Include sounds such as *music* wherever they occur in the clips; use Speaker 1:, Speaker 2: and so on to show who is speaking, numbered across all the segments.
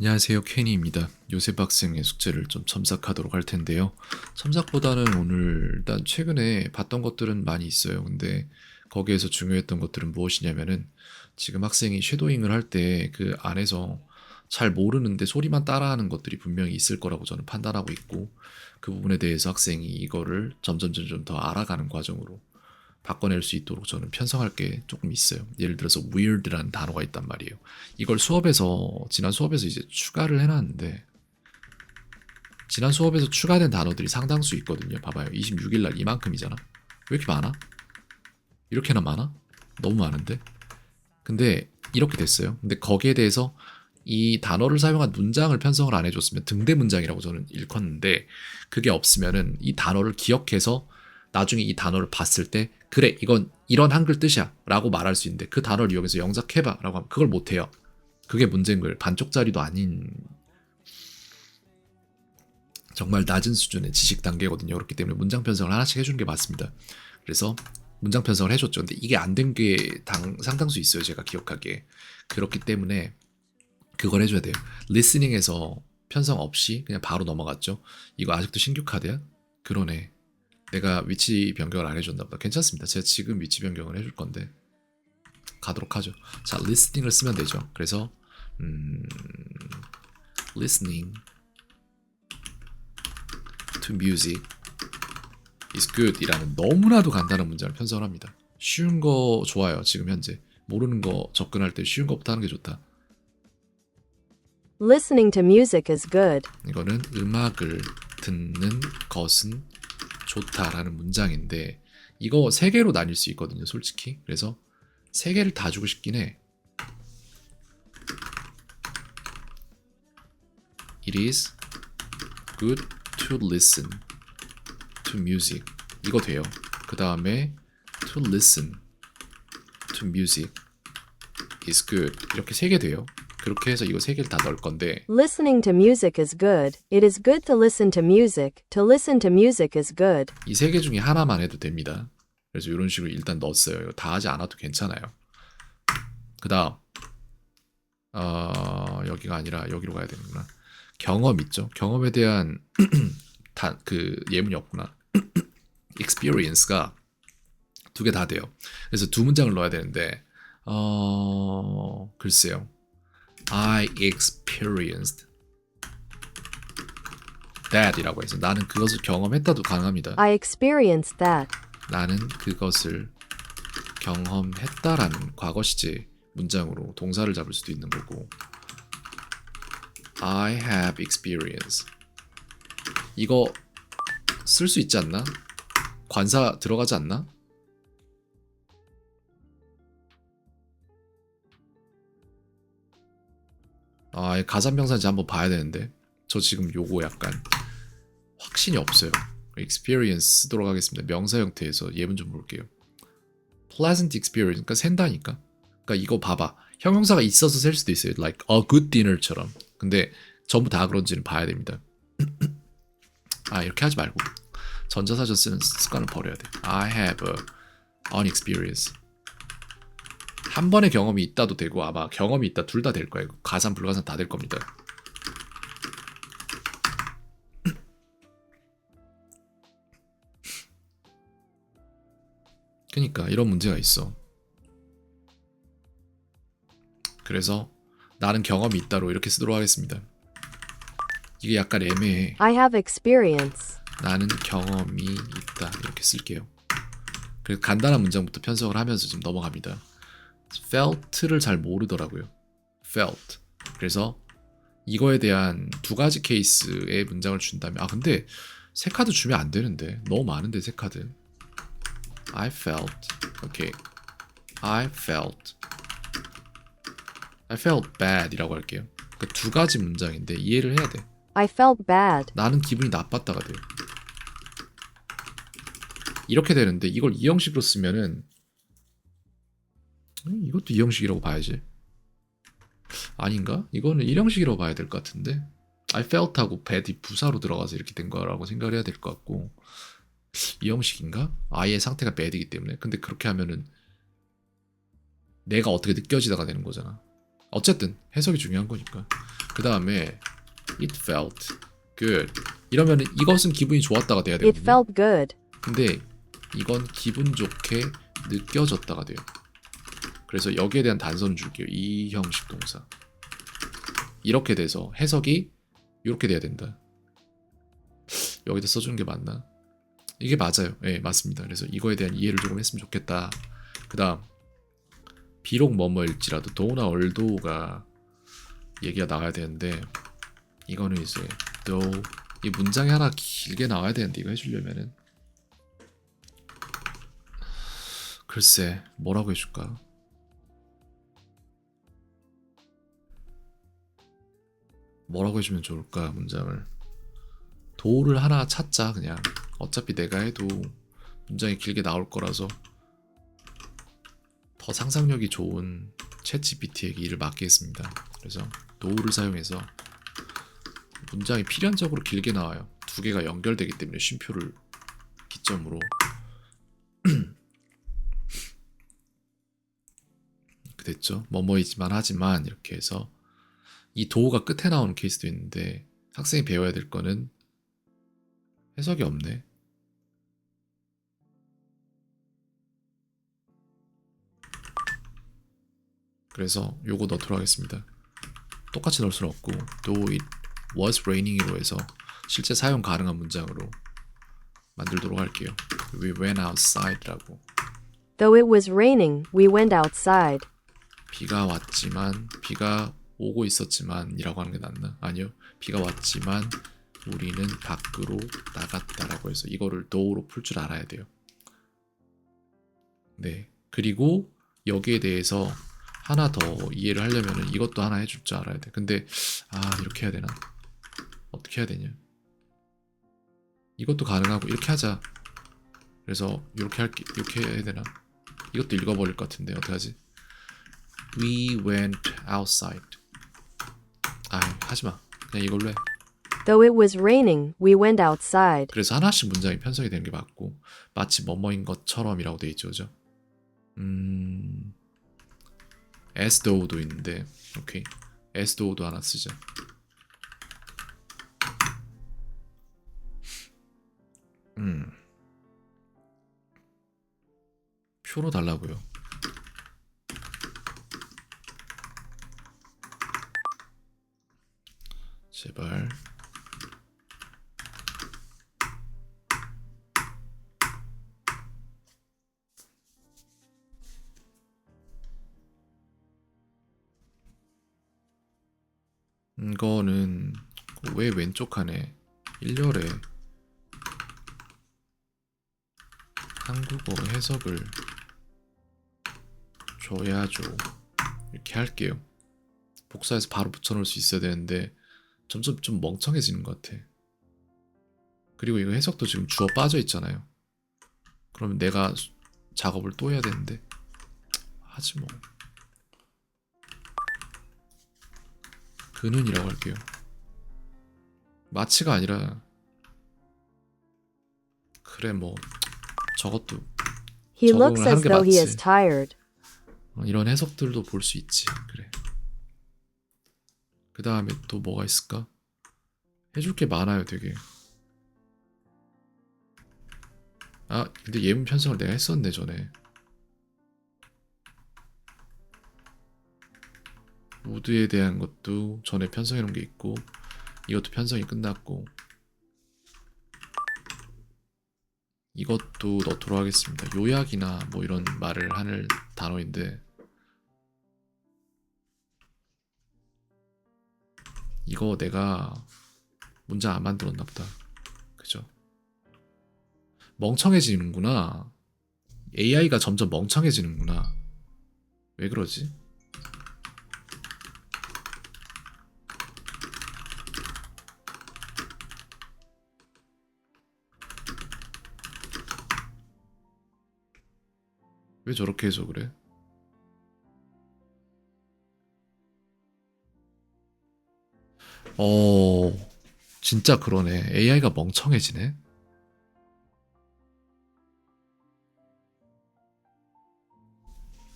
Speaker 1: 안녕하세요 케니입니다. 요셉 학생의 숙제를 좀 첨삭하도록 할 텐데요. 첨삭보다는 오늘 일단 최근에 봤던 것들은 많이 있어요. 근데 거기에서 중요했던 것들은 무엇이냐면은 지금 학생이 쉐도잉을 할 때 그 안에서 잘 모르는데 소리만 따라하는 것들이 분명히 있을 거라고 저는 판단하고 있고 그 부분에 대해서 학생이 이거를 점점 점점 더 알아가는 과정으로 바꿔낼 수 있도록 저는 편성할 게 조금 있어요. 예를 들어서 weird라는 단어가 있단 말이에요. 이걸 수업에서 지난 수업에서 이제 추가를 해놨는데 지난 수업에서 추가된 단어들이 상당수 있거든요. 봐봐요. 26일 날 이만큼이잖아. 왜 이렇게 많아? 이렇게나 많아? 너무 많은데? 근데 이렇게 됐어요. 근데 거기에 대해서 이 단어를 사용한 문장을 편성을 안 해줬으면 등대 문장이라고 저는 일컫는데 그게 없으면은 이 단어를 기억해서 나중에 이 단어를 봤을 때 그래 이건 이런 한글 뜻이야 라고 말할 수 있는데 그 단어를 이용해서 영작해봐 라고 하면 그걸 못해요. 그게 문제인 거예요. 반쪽짜리도 아닌 정말 낮은 수준의 지식 단계거든요. 그렇기 때문에 문장 편성을 하나씩 해주는 게 맞습니다. 그래서 문장 편성을 해줬죠. 근데 이게 안 된 게 상당수 있어요 제가 기억하기에. 그렇기 때문에 그걸 해줘야 돼요. 리스닝에서 편성 없이 그냥 바로 넘어갔죠. 이거 아직도 신규 카드야? 그러네 내가 위치 변경을 안 해줬나 보다. 괜찮습니다. 제가 지금 위치 변경을 해줄 건데 가도록 하죠. 자, listening을 쓰면 되죠. 그래서 음, listening to music is good 이라는 너무나도 간단한 문장을 편성을 합니다. 쉬운 거 좋아요. 지금 현재 모르는 거 접근할 때 쉬운 것부터 하는 게 좋다.
Speaker 2: Listening to music is good.
Speaker 1: 이거는 음악을 듣는 것은 좋다라는 문장인데 이거 세 개로 나뉠 수 있거든요, 솔직히. 그래서 세 개를 다 주고 싶긴 해. It is good to listen to music. 이거 돼요. 그 다음에 to listen to music is good. 이렇게 세 개 돼요. 그렇게 해서 이거 세 개를 다 넣을 건데
Speaker 2: Listening to music is good. It is good to listen to music. To listen to music is good.
Speaker 1: 이 세 개 중에 하나만 해도 됩니다. 그래서 이런 식으로 일단 넣었어요. 이거 다 하지 않아도 괜찮아요. 그 다음, 어, 여기가 아니라 여기로 가야 되는구나. 경험 있죠? 경험에 대한 *clears throat* 다, 그 예문이 없구나. *clears throat* experience가 두 개 다 돼요. 그래서 두 문장을 넣어야 되는데, 어, 글쎄요. I experienced that이라고 해서 나는 그것을 경험했다도 가능합니다.
Speaker 2: I experienced that.
Speaker 1: 나는 그것을 경험했다라는 과거 시제 문장으로 동사를 잡을 수도 있는 거고 I have experience 이거 쓸 수 있지 않나? 관사 들어가지 않나? 아, 이 가산명사인지 한번 봐야 되는데 저 지금 요거 약간 확신이 없어요. experience 쓰도록 하겠습니다. 명사 형태에서 예문 좀 볼게요. pleasant experience, 그러니까 샌다니까. 그러니까 이거 봐봐. 형용사가 있어서 셀 수도 있어요. like a good dinner처럼. 근데 전부 다 그런지는 봐야 됩니다. *clears throat* 아 이렇게 하지 말고 전자사전 쓰는 습관을 버려야 돼. I have an experience. 한 번의 경험이 있다도 되고 아마 경험이 있다 둘 다 될 거예요. 가산 불가산 다 될 겁니다. 그러니까 이런 문제가 있어. 그래서 나는 경험이 있다로 이렇게 쓰도록 하겠습니다. 이게 약간 애매해.
Speaker 2: I have experience.
Speaker 1: 나는 경험이 있다 이렇게 쓸게요. 그래서 간단한 문장부터 편성을 하면서 지금 넘어갑니다. Felt를 잘 모르더라고요. felt. 그래서 이거에 대한 두 가지 케이스의 문장을 준다면 아 근데 세 카드 주면 안 되는데 너무 많은데 세 카드. I felt. 오케이. I felt. I felt bad이라고 할게요. 그두 가지 문장인데 이해를 해야 돼.
Speaker 2: I felt bad.
Speaker 1: 나는 기분이 나빴다가 돼요. 이렇게 되는데 이걸 이 형식으로 쓰면은 음, 이것도 이 형식이라고 봐야지. 아닌가? 이거는 일 형식이라고 봐야 될 것 같은데. I felt하고 bad이 부사로 들어가서 이렇게 된 거라고 생각을 해야 될 것 같고 이 형식인가? I의 상태가 bad이기 때문에 근데 그렇게 하면은 내가 어떻게 느껴지다가 되는 거잖아. 어쨌든 해석이 중요한 거니까 그 다음에 it felt good. 이러면 이것은 기분이 좋았다가 돼야
Speaker 2: It
Speaker 1: 되거든요.
Speaker 2: felt good.
Speaker 1: 근데 이건 기분 좋게 느껴졌다가 돼요. 그래서 여기에 대한 단서는 줄게요. 이 형식 동사. 이렇게 돼서 해석이 이렇게 돼야 된다. 여기다 써주는 게 맞나? 이게 맞아요. 예, 맞습니다. 그래서 이거에 대한 이해를 조금 했으면 좋겠다. 그 다음, 비록 뭐뭐일지라도 도나 얼도가 얘기가 나와야 되는데, 이거는 이제, though, 이 문장이 하나 길게 나와야 되는데, 이거 해주려면은, 글쎄, 뭐라고 해줄까? 뭐라고 해주면 좋을까, 문장을. 도를 하나 찾자, 그냥. 어차피 내가 해도 문장이 길게 나올 거라서 더 상상력이 좋은 챗 GPT에게 일을 맡기겠습니다. 그래서 도우를 사용해서 문장이 필연적으로 길게 나와요. 두 개가 연결되기 때문에 쉼표를 기점으로 *clears throat* 됐죠. 뭐뭐이지만 하지만 이렇게 해서 이 도우가 끝에 나오는 케이스도 있는데 학생이 배워야 될 거는 해석이 없네. 그래서 요거 넣도록 하겠습니다. 똑같이 넣을 수는 없고 though it was raining으로 해서 실제 사용 가능한 문장으로 만들도록 할게요. We went outside라고
Speaker 2: Though it was raining, we went outside.
Speaker 1: 비가 왔지만 비가 오고 있었지만이라고 하는 게 낫나? 아니요. 비가 왔지만 우리는 밖으로 나갔다라고 해서 이거를 though로 풀 줄 알아야 돼요. 네. 그리고 여기에 대해서 하나 더 이해를 하려면은 이것도 하나 해줄 줄 알아야 돼. 근데 아 이렇게 해야 되나? 어떻게 해야 되냐? 이것도 가능하고 이렇게 하자. 그래서 이렇게 할게 이렇게 해야 되나? 이것도 읽어버릴 것 같은데 어떻게 하지? We went outside. 아 하지 마. 그냥 이걸로 해.
Speaker 2: Though it was raining, we went outside.
Speaker 1: 그래서 하나씩 문장이 편성이 되는 게 맞고 마치 뭐뭐인 것처럼이라고 돼 있죠, 그죠? 음, as though도 있는데, 오케이, as though도 하나 쓰자. 음, 표로 달라고요. 제발. 이거는 왜 왼쪽 칸에 1열에 한국어 해석을 줘야죠. 이렇게 할게요. 복사해서 바로 붙여놓을 수 있어야 되는데 점점 좀 멍청해지는 것 같아. 그리고 이거 해석도 지금 주어 빠져 있잖아요. 그러면 내가 수- 작업을 또 해야 되는데 하지 뭐. 그는이라고 할게요. 마치가 아니라 그래 뭐 저것도
Speaker 2: He
Speaker 1: 적응을
Speaker 2: looks
Speaker 1: 하는
Speaker 2: as
Speaker 1: 게
Speaker 2: though he
Speaker 1: 맞지.
Speaker 2: tired.
Speaker 1: 어, 이런 해석들도 볼 수 있지. 그래. 그 다음에 또 뭐가 있을까? 해줄 게 많아요, 되게. 아, 근데 예문 편성을 내가 했었네, 전에. 모드에 대한 것도 전에 편성해 놓은 게 있고, 이것도 편성이 끝났고, 이것도 넣도록 하겠습니다. 요약이나 뭐 이런 말을 하는 단어인데, 이거 내가 문장 안 만들었나 보다. 그죠? 멍청해지는구나. AI가 점점 멍청해지는구나. 왜 그러지? 왜 저렇게 해서 그래? 어, 진짜 그러네. AI가 멍청해지네.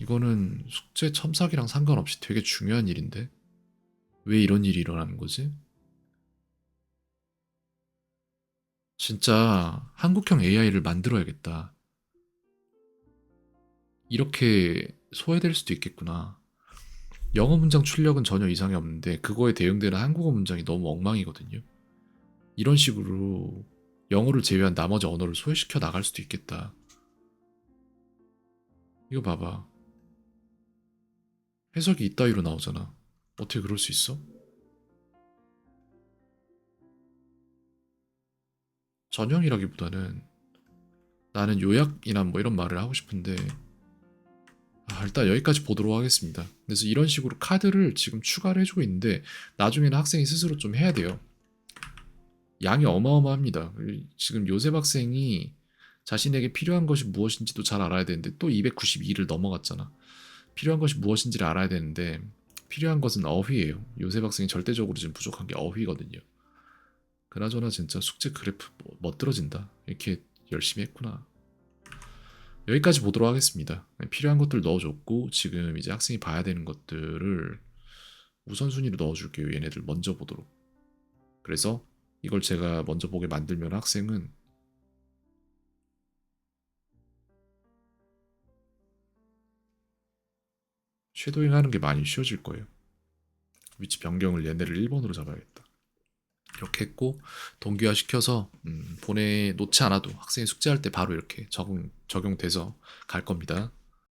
Speaker 1: 이거는 숙제 첨삭이랑 상관없이 되게 중요한 일인데. 왜 이런 일이 일어나는 거지? 진짜 한국형 AI를 만들어야겠다. 이렇게 소외될 수도 있겠구나. 영어 문장 출력은 전혀 이상이 없는데 그거에 대응되는 한국어 문장이 너무 엉망이거든요. 이런 식으로 영어를 제외한 나머지 언어를 소외시켜 나갈 수도 있겠다. 이거 봐봐. 해석이 이따위로 나오잖아. 어떻게 그럴 수 있어? 전형이라기보다는 나는 요약이나 뭐 이런 말을 하고 싶은데 아, 일단 여기까지 보도록 하겠습니다. 그래서 이런 식으로 카드를 지금 추가를 해주고 있는데 나중에는 학생이 스스로 좀 해야 돼요. 양이 어마어마합니다. 지금 요셉 학생이 자신에게 필요한 것이 무엇인지도 잘 알아야 되는데 또 292를 넘어갔잖아. 필요한 것이 무엇인지를 알아야 되는데 필요한 것은 어휘예요. 요셉 학생이 절대적으로 지금 부족한 게 어휘거든요. 그나저나 진짜 숙제 그래프 뭐- 멋들어진다. 이렇게 열심히 했구나. 여기까지 보도록 하겠습니다. 필요한 것들 넣어줬고 지금 이제 학생이 봐야 되는 것들을 우선순위로 넣어줄게요. 얘네들 먼저 보도록. 그래서 이걸 제가 먼저 보게 만들면 학생은 쉐도잉 하는 게 많이 쉬워질 거예요. 위치 변경을 얘네를 1번으로 잡아야겠다. 이렇게 했고 동기화 시켜서 음, 보내 놓지 않아도 학생이 숙제할 때 바로 이렇게 적용 적용돼서 갈 겁니다.